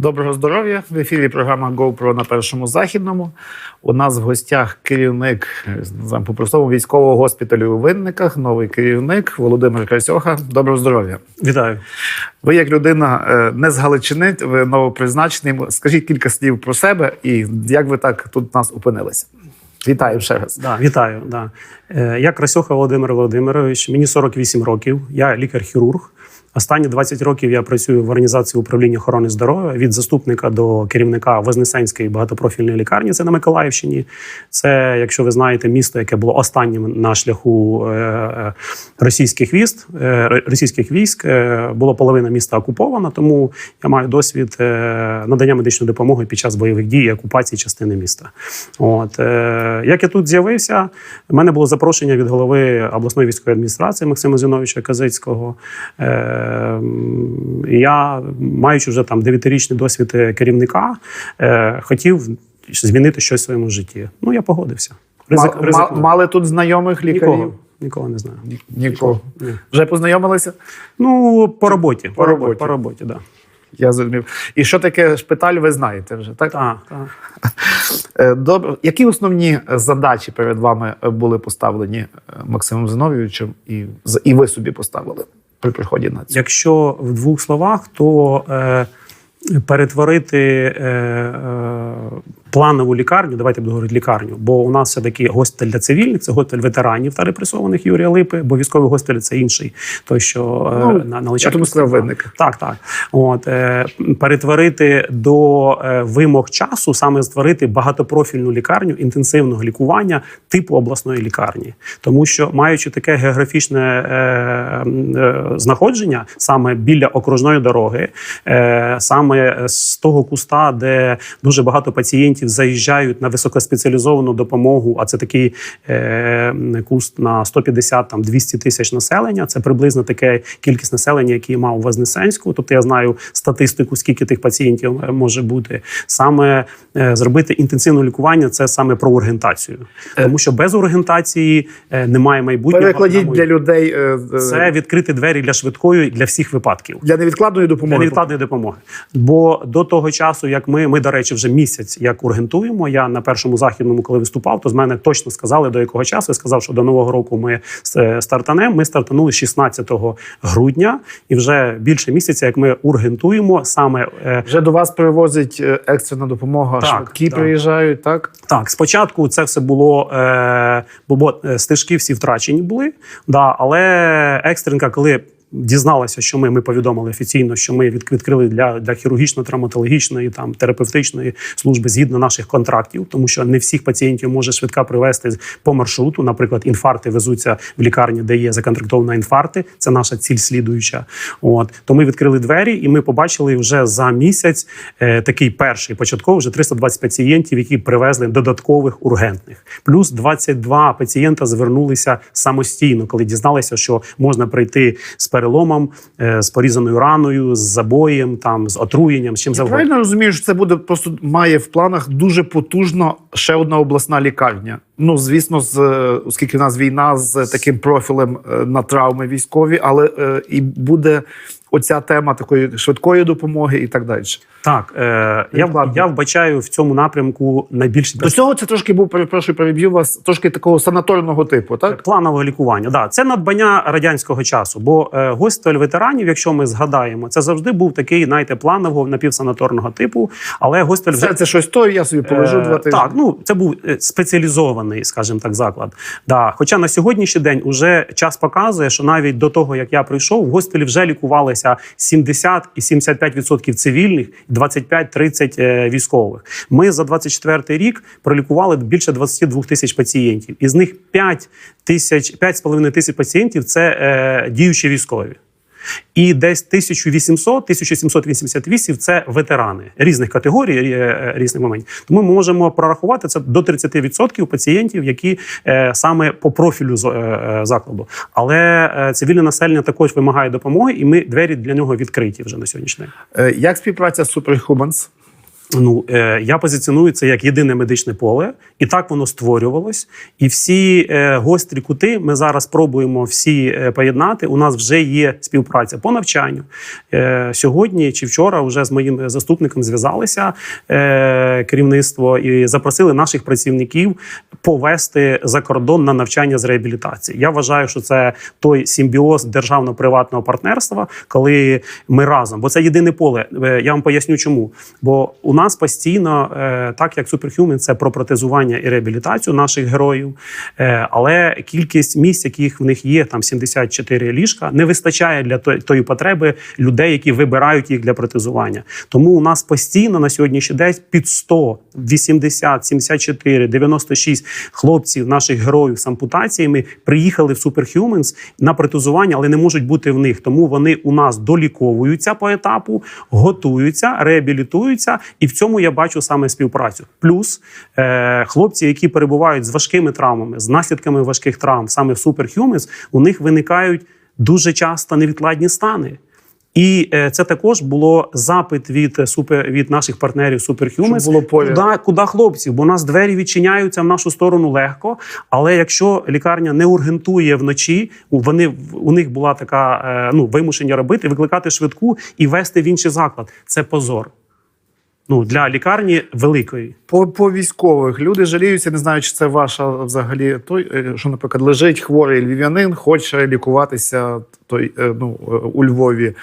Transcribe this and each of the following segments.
Доброго здоров'я! В ефірі програма GoPro на першому західному. У нас в гостях керівник називаємо по-простому військового госпіталю у Винниках, новий керівник Володимир Красьоха. Доброго здоров'я! Вітаю. Ви як людина е, не з Галичини, ви новопризначений. Скажіть кілька слів про себе і як ви так тут нас опинилися. Вітаю ще раз. Да, вітаю. Да. Е, Я Красьоха Володимир Володимирович, мені 48 років, я лікар-хірург. Останні 20 років я працюю в організації управління охорони здоров'я від заступника до керівника Вознесенської багатопрофільної лікарні. Це на Миколаївщині. Це, якщо ви знаєте, місто, яке було останнім на шляху е, е, російських військ, е, російських військ. Е, Було половина міста окупована, тому я маю досвід надання медичної допомоги під час бойових дій і окупації частини міста. От як я тут з'явився, в мене було запрошення від голови обласної військової адміністрації Максима Зіновича Казицького. Е, м, і я, маючи вже там дев'ятирічний досвід е, керівника, е, хотів змінити щось в своєму житті. Ну я погодився. Ризик, ма- мали тут знайомих лікарів? Нікого, нікого не знаю. Нікого. Ні. Вже познайомилися? Ну, по роботі. По роботі. По роботі, да. Я зрозумів. І що таке шпиталь, ви знаєте вже, так? Так, так. Е, Добре. Які основні задачі перед вами були поставлені Максимом Зиновійовичем і, з- і ви собі поставили при приході на це? Якщо в двох словах, то е, перетворити е, е, планову лікарню, давайте буду говорити лікарню, бо у нас все таки госпіталь для цивільних, це госпіталь ветеранів та репресованих Юрія Липи, бо військовий госпіталь це інший. Той, що е, Ну, на, на Я тому сказав винник. Так, так. От е, перетворити до е, вимог часу, саме створити багатопрофільну лікарню інтенсивного лікування типу обласної лікарні, тому що маючи таке географічне е, е, знаходження саме біля окружної дороги, е, саме з того куста, де дуже багато пацієнтів заїжджають на високоспеціалізовану допомогу, а це такий е, куст на 150 там 200 тисяч населення. Це приблизно таке кількість населення, який мав Вознесенську. Тобто я знаю статистику, скільки тих пацієнтів е, може бути. Саме е, зробити інтенсивне лікування це саме про ургентацію, тому що без ургентації е, немає майбутнього. Перекладіть для людей е, е, це відкрити двері для швидкої для всіх випадків. для невідкладної Для допомоги. невідкладної допомоги. Бо до того часу, як ми, ми, до речі, вже місяць як ургентуємо. Я на першому західному, коли виступав, то з мене точно сказали, до якого часу. Я сказав, що до нового року ми е, стартанемо. Ми стартанули 16 грудня, і вже більше місяця, як ми ургентуємо саме. е, Вже до вас привозять е, екстрена допомога, Так, швидкі так. приїжджають, так? Так, спочатку це все було, бо, стежки всі втрачені були. Да, але екстренка, коли дізналася, що ми, ми повідомили офіційно, що ми від- відкрили для, для хірургічно-травматологічної там терапевтичної служби згідно наших контрактів, тому що не всіх пацієнтів може швидка привезти по маршруту. Наприклад, інфаркти везуться в лікарні, де є законтрактована інфаркти. Це наша ціль слідуюча. От то ми відкрили двері, і ми побачили вже за місяць е, такий перший початковий вже 320 пацієнтів, які привезли додаткових ургентних. Плюс 22 пацієнта звернулися самостійно, коли дізналися, що можна прийти з переломом, е, з порізаною раною, з забоєм, там з отруєнням, з чим Я завгодно. правильно розумію, що це буде просто має в планах дуже потужно ще одна обласна лікарня. Ну, звісно, з оскільки в нас війна з таким профілем е, на травми військові, але е, і буде оця тема такої швидкої допомоги і так далі. Так, е, я, я вбачаю в цьому напрямку найбільші До цього це трошки був перепрошую, переб'ю вас трошки такого санаторного типу, так? Планового лікування, да, це надбання радянського часу. Бо е, госпіталь ветеранів, якщо ми згадаємо, це завжди був такий, знаєте, планового напівсанаторного типу. Але госпіталь вже Це, це щось то, я собі положу Е, два тижні. Так, ну це був е, спеціалізований, скажімо так, заклад. Да. Хоча на сьогоднішній день уже час показує, що навіть до того, як я прийшов, в госпіталі вже лікувалися 70 і 75% цивільних, 25-30 е, військових. Ми за 24 рік пролікували більше 22 тисяч пацієнтів. Із них 5 тисяч, 5,5 тисяч пацієнтів це е, діючі військові. І десь 1700-1788 – це ветерани різних категорій, е, різних моментів. Тому ми можемо прорахувати це до 30% пацієнтів, які е, саме по профілю з- е, закладу. Але цивільне населення також вимагає допомоги, і ми двері для нього відкриті вже на сьогоднішній день. Як співпраця з Superhumans? Ну, е, я позиціоную це як єдине медичне поле, і так воно створювалось. І всі е, гострі кути ми зараз пробуємо всі е, поєднати. У нас вже є співпраця по навчанню. Е, сьогодні чи вчора вже з моїм заступником зв'язалися е, керівництво і запросили наших працівників повести за кордон на навчання з реабілітації. Я вважаю, що це той симбіоз державно-приватного партнерства, коли ми разом, бо це єдине поле. Е, Я вам поясню, чому. Бо у нас постійно, е, так як Superhuman, це про протезування і реабілітацію наших героїв, е, але кількість місць, яких в них є, там 74 ліжка, не вистачає для тої- потреби людей, які вибирають їх для протезування. Тому у нас постійно на сьогоднішній день під 100, 80, 74, 96 хлопців, наших героїв з ампутаціями приїхали в Superhumans на протезування, але не можуть бути в них. Тому вони у нас доліковуються по етапу, готуються, реабілітуються, і в цьому я бачу саме співпрацю. Плюс е, хлопці, які перебувають з важкими травмами, з наслідками важких травм, саме в Superhumans, у них виникають дуже часто невідкладні стани. І е, це також було запит від супер від наших партнерів Superhumans. Було поряд. Куди, куди хлопців? Бо у нас двері відчиняються в нашу сторону легко. Але якщо лікарня не ургентує вночі, вони у них була така е, ну вимушення робити, викликати швидку і вести в інший заклад. Це позор. Ну для лікарні великої. По, по військових люди жаліються, не знаю, чи це ваша взагалі той, е, що, наприклад, лежить хворий львів'янин, хоче лікуватися той, е, ну, е, у Львові.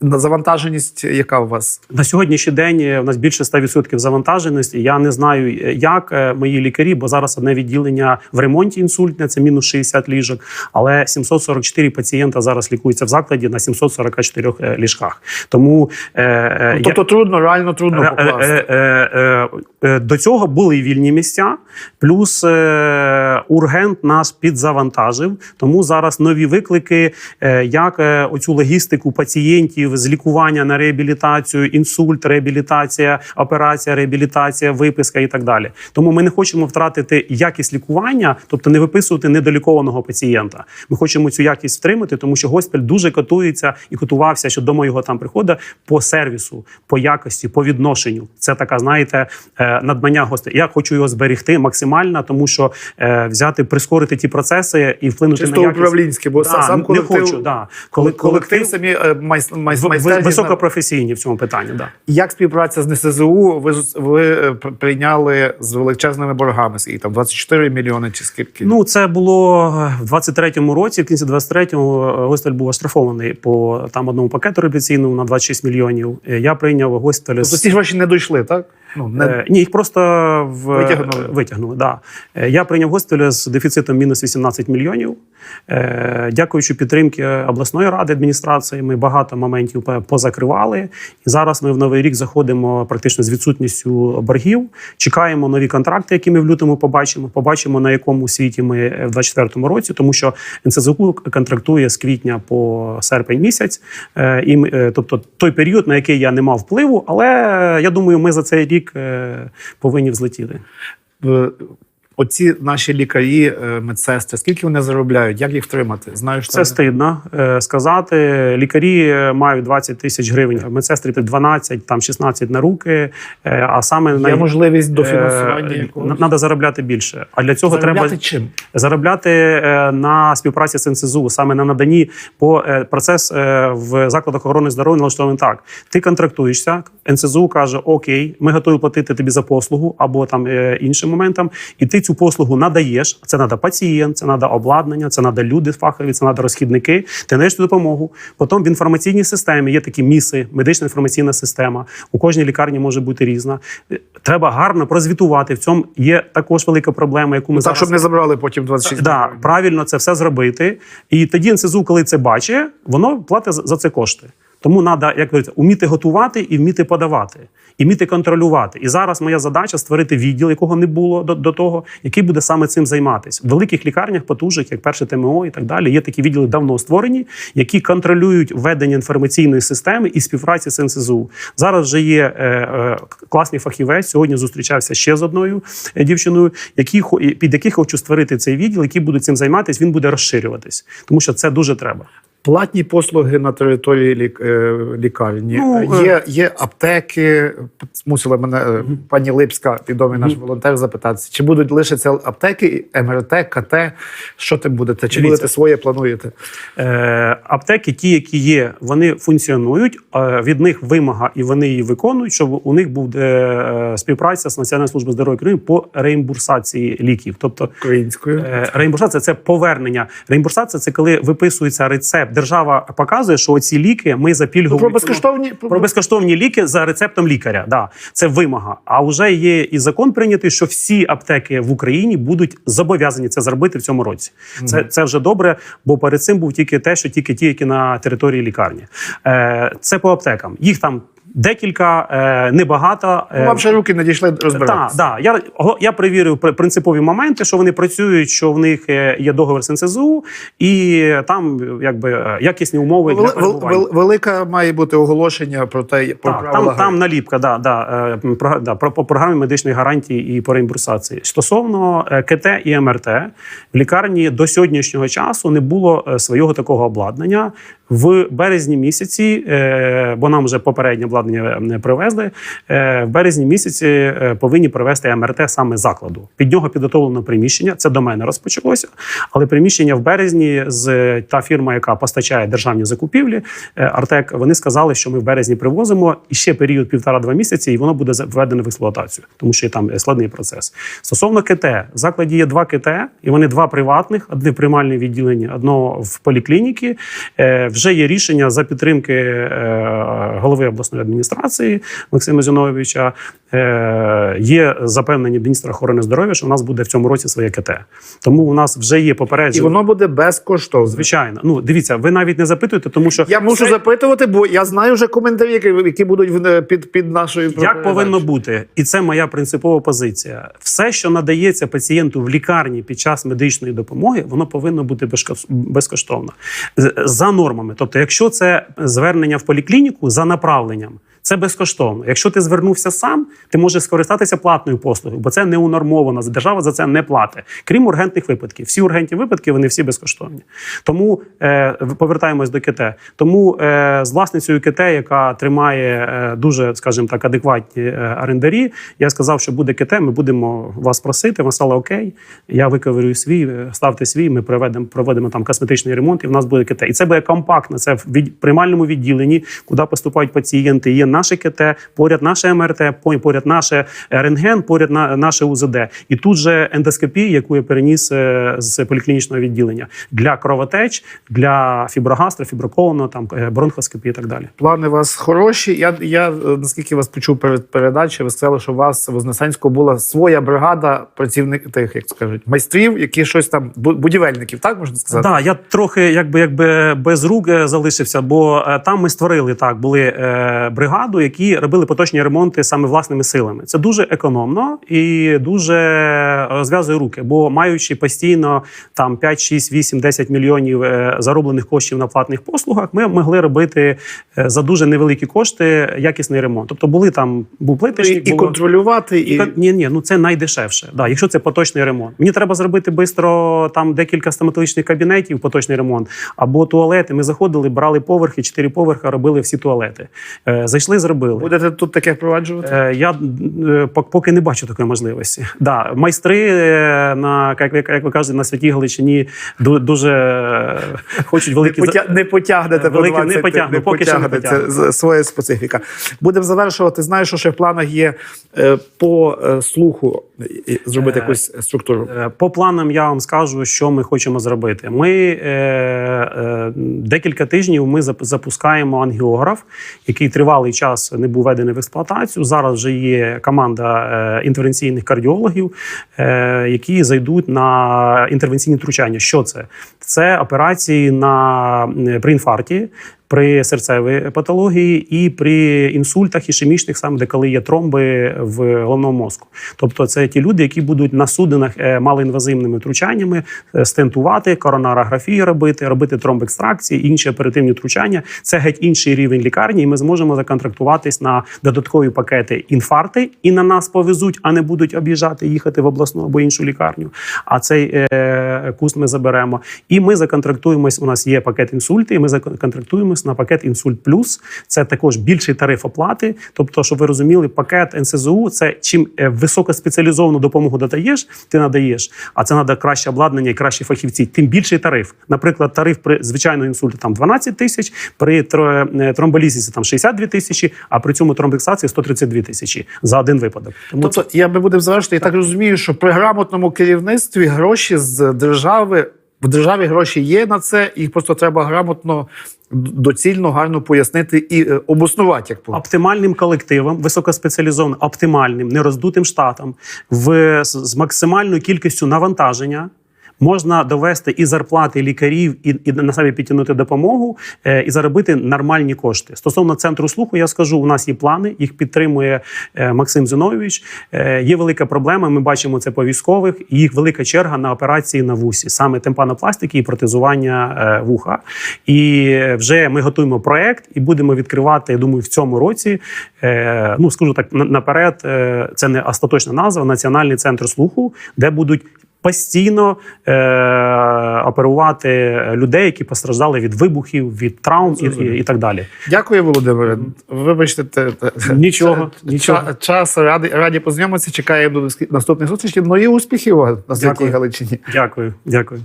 На завантаженість, яка у вас? На сьогоднішній день е, у нас більше 100% завантаженості. Я не знаю, як мої лікарі, бо зараз одне відділення в ремонті інсультне, це мінус 60 ліжок. Але 744 пацієнта зараз лікуються в закладі на 744 е, ліжках. Тому Ну, тобто трудно, реально трудно покласти. е, е, е, е, До цього були і вільні місця, плюс е, ургент нас підзавантажив. Тому зараз нові виклики, е, як е, оцю логістику пацієнтів з лікування на реабілітацію, інсульт, реабілітація, операція, реабілітація, виписка і так далі. Тому ми не хочемо втратити якість лікування, тобто не виписувати недолікованого пацієнта. Ми хочемо цю якість втримати, тому що госпіталь дуже котується і котувався, що до моєго там приходу по сервісу, по якості, по відношенню. Це така, знаєте, е, надбання гостей. Я хочу його зберегти максимально, тому що е, взяти, прискорити ті процеси і вплинути Чисто на якість. управлінське, бо Да, сам колектив, не хочу, да. Коли, Коли, колектив самі е, майс, майс, в- високопрофесійні в цьому питанні. Да. Як співпраця з НСЗУ? Ви, ви е, прийняли з величезними боргами, скільки там 24 мільйони чи скільки? Ну, це було е, в 23-му році. В кінці 23-го е, госпіталь був оштрафований по там одному пакету реабілітаційному на 26 мільйонів. Я прийняв госпіталь тобто ці гроші не дійшли, так? Ну, не... Е, Ні, їх просто в Витягнули. витягнули да. Е, Я прийняв госпіталь з дефіцитом мінус 18 мільйонів. Е, Дякуючи підтримки обласної ради адміністрації, ми багато моментів позакривали. І зараз ми в новий рік заходимо практично з відсутністю боргів. Чекаємо нові контракти, які ми в лютому побачимо. Побачимо на якому світі ми в 2024 році, тому що НСЗУ контрактує з квітня по серпень місяць. І тобто той період, на який я не мав впливу, але я думаю, ми за цей рік е, повинні взлетіти. Оці наші лікарі, е, медсестри, скільки вони заробляють? Як їх втримати? Знаю, що Це стидно е, сказати. Лікарі е, мають 20 тисяч гривень, медсестри 12, там 16 на руки. А саме є можливість дофінансування якогось? треба заробляти більше. А для цього Заробляти треба чим? заробляти на співпраці з НСЗУ, саме на наданні по е, процес в закладах охорони здоров'я налаштований так. Ти контрактуєшся, НСЗУ каже: Окей, ми готові платити тобі за послугу або там іншим моментам, і ти цю послугу надаєш. Це треба пацієнт, це треба обладнання, це треба люди фахові, це треба розхідники. Ти надаєш цю допомогу. Потім в інформаційній системі є такі міси, медична інформаційна система. У кожній лікарні може бути різна. Треба гарно прозвітувати. В цьому є також велика проблема, яку ми Ну, так, зараз щоб не забрали потім 26 Да, правильно це все зробити. І тоді НСЗУ, коли це бачить, воно платить за- за це кошти. Тому треба, як говориться, вміти готувати і вміти подавати, і вміти контролювати. І зараз моя задача створити відділ, якого не було до, до того, який буде саме цим займатися. В великих лікарнях, потужних, як перше ТМО і так далі, є такі відділи давно створені, які контролюють введення інформаційної системи і співпраці з НСЗУ. Зараз вже є е, е, класний фахівець. Сьогодні зустрічався ще з одною е, дівчиною, які під яких хочу створити цей відділ, які будуть цим займатися. Він буде розширюватись, тому що це дуже треба. Платні послуги на території лік, е, лікарні. Ну, е, є, є аптеки. Змусила мене е, пані Липська, відомий наш волонтер, запитатися, чи будуть лише це аптеки, МРТ, КТ. Що тим будете? Чи Дивіться. будете своє плануєте? Е, аптеки, ті, які є, вони функціонують. Е, від них вимога, і вони її виконують, щоб у них е, співпраця з Національною службою здоров'я України по реімбурсації ліків. Тобто Українською. Е, Реімбурсація це повернення. Реімбурсація це коли виписується рецепт. Держава показує, що оці ліки ми за Ну, пільгову про безкоштовні про безкоштовні ліки за рецептом лікаря. Да, це вимога. А вже є і закон прийнятий, що всі аптеки в Україні будуть зобов'язані це зробити в цьому році. Це, це вже добре, бо перед цим був тільки те, що тільки ті, які на території лікарні. Е, це по аптекам. Їх там декілька, е, небагато. Ну, вам ще руки надійшли Так, розбиратися. да. Я, я перевірив при- принципові моменти, що вони працюють, що в них е, є договір з НСЗУ, і там якби е, якісні умови для перебування. велика має бути оголошення про те, про Так, там, там наліпка, да, да, е, про, да, про по програмі медичної гарантії і по реімбурсації. Стосовно е, КТ і МРТ, в лікарні до сьогоднішнього часу не було е, свого такого обладнання. В березні місяці, е, бо нам вже попереднє обладнання привезли. е, В березні місяці е, повинні привезти МРТ саме закладу. Під нього підготовлено приміщення. Це до мене розпочалося. Але приміщення в березні з та фірма, яка постачає державні закупівлі, Артек, вони сказали, що ми в березні привозимо і ще період півтора-два місяці, і воно буде введено в експлуатацію, тому що там складний процес. Стосовно КТ, в закладі є два КТ, і вони два приватних: одне в приймальне відділення, одно в поліклініки. Вже є рішення за підтримки е, голови обласної адміністрації Максима Зіновича. Е, Є запевнення міністра охорони здоров'я, що у нас буде в цьому році своє КТ. Тому у нас вже є попередження. І воно буде безкоштовно. Звичайно, ну дивіться, ви навіть не запитуєте, тому що Я мушу це- запитувати, бо я знаю вже коментарі, які, які будуть в- під, під нашою Як повинно бути, і це моя принципова позиція. Все, що надається пацієнту в лікарні під час медичної допомоги, воно повинно бути безкоштовно за нормами. Тобто, якщо це звернення в поліклініку за направленням. Це безкоштовно. Якщо ти звернувся сам, ти можеш скористатися платною послугою, бо це не унормовано. Держава за це не платить, крім ургентних випадків. Всі ургентні випадки вони всі безкоштовні. Тому е, повертаємось до КТ. Тому е, з власницею КТ, яка тримає е, дуже, скажімо так, адекватні е, орендарі, я сказав, що буде КТ. Ми будемо вас просити. Вона сказала, окей. Я виковирюю свій, е, ставте свій. Ми проведемо проведемо там косметичний ремонт, і в нас буде КТ. І це буде компактно. Це в від, приймальному відділенні, куди поступають пацієнти. Є наше КТ, поряд наше МРТ, поряд наше рентген, поряд на наше УЗД. І тут же ендоскопія, яку я переніс е, з поліклінічного відділення для кровотеч, для фіброгастра, фіброколону, там е, бронхоскопії і так далі. Плани у вас хороші. Я, я е, наскільки вас почув перед передачею, ви сказали, що у вас в Вознесенську була своя бригада працівників, тих, як скажуть, майстрів, які щось там будівельників, так можна сказати? Так, я трохи якби якби без рук е, залишився, бо е, там ми створили так, були е, бригаду, які робили поточні ремонти саме власними силами. Це дуже економно і дуже розв'язує руки, бо маючи постійно там 5, 6, 8, 10 мільйонів е, зароблених коштів на платних послугах, ми могли робити е, за дуже невеликі кошти якісний ремонт. Тобто були там був І, плиточник, і було- контролювати, і, і... Ні, ні, ну це найдешевше. Да, якщо це поточний ремонт. Мені треба зробити швидко там декілька стоматологічних кабінетів, поточний ремонт, або туалети. Ми заходили, брали поверхи, чотири поверха, робили всі туалети. Е, зайшли, зробили. будете тут таке впроваджувати? Е, Я е, поки не бачу такої можливості. Да, майстри е, на як, ви- як ви кажете, на святій Галичині дуже хочуть Не, великі за- потя... не потягнете по Велике не 20, потягну, не поки що не потягнете. потягну. Це своя специфіка. Будемо завершувати. Знаєш, що ще в планах є по слуху зробити Е, якусь структуру. По планам я вам скажу, що ми хочемо зробити. Ми е, е, декілька тижнів ми запускаємо ангіограф, який тривалий час не був введений в експлуатацію. Зараз вже є команда е, інтервенційних кардіологів, е, які зайдуть на інтервенційні втручання. Що це? Це операції на при інфаркті. При серцевій патології і при інсультах ішемічних, саме де коли є тромби в головному мозку. Тобто, це ті люди, які будуть на судинах е, малоінвазивними втручаннями е, стентувати, коронарографію робити, робити тромбекстракції, інші оперативні втручання. Це геть інший рівень лікарні, і ми зможемо законтрактуватись на додаткові пакети інфаркти, і на нас повезуть, а не будуть об'їжджати, їхати в обласну або іншу лікарню. А цей е, куст ми заберемо. І ми законтрактуємось. У нас є пакет інсульти, і ми законтрактуємось на пакет інсульт плюс. Це також більший тариф оплати. Тобто, щоб ви розуміли, пакет НСЗУ це чим е, високоспеціалізовану допомогу додаєш, ти надаєш, а це треба краще обладнання і кращі фахівці. Тим більший тариф. Наприклад, тариф при звичайному інсульті там 12 тисяч, при е, тромболізісі там 62 тисячі, а при цьому тромбексації 132 тисячі за один випадок. Тому Тобто, я би будемо завершити. Я так розумію, що при грамотному керівництві гроші з держави в державі гроші є на це, їх просто треба грамотно, доцільно, гарно пояснити і е, обоснувати як по оптимальним колективом, високоспеціалізованим, оптимальним, нероздутим штатом, в, з, з максимальною кількістю навантаження. Можна довести і зарплати лікарів, і, і на себе підтягнути допомогу, е, і заробити нормальні кошти. Стосовно центру слуху, я скажу, у нас є плани, їх підтримує е, Максим Зиновійович. Е, є велика проблема. Ми бачимо це по військових. Їх велика черга на операції на вусі, саме темпанопластики і протезування е, вуха. І вже ми готуємо проект і будемо відкривати. Я думаю, в цьому році. Е, ну скажу так наперед, е, це не остаточна назва Національний центр слуху, де будуть. Постійно е, оперувати людей, які постраждали від вибухів, від травм і, і, і так далі. Дякую, Володимире. Вибачте, те, те- Нічого, це- нічого. ча- час раді, раді познайомитися. Чекаємо до наступних зустрічей. Ну і успіхів на святій Галичині. Дякую, дякую.